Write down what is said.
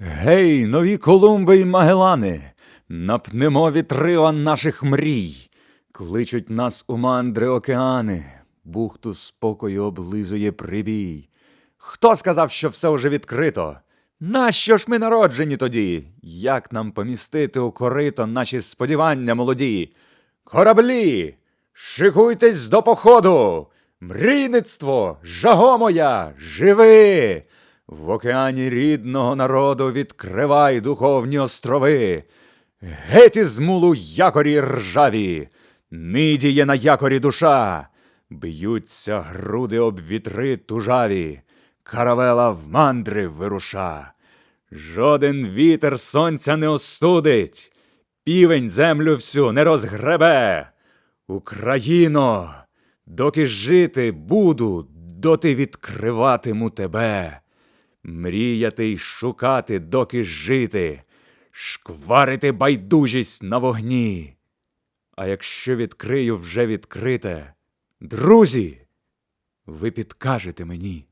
Гей, нові Колумби й Магелани, напнемо вітрила наших мрій, кличуть нас у мандри океани, бухту спокою облизує прибій. Хто сказав, що все уже відкрито? Нащо ж ми народжені тоді? Як нам помістити у корито наші сподівання молоді? Кораблі, шикуйтесь до походу! Мрійництво, жаго моя, живи! В океані рідного народу відкривай духовні острови. Геть із мулу якорі ржаві, нидіє на якорі душа, б'ються груди об вітри тужаві, каравела в мандри вируша. Жоден вітер сонця не остудить, півень землю всю не розгребе. Україно, доки жити буду, доти відкриватиму тебе. Мріяти й шукати, доки жити, шкварити байдужість на вогні. А якщо відкрию вже відкрите, друзі, ви підкажете мені.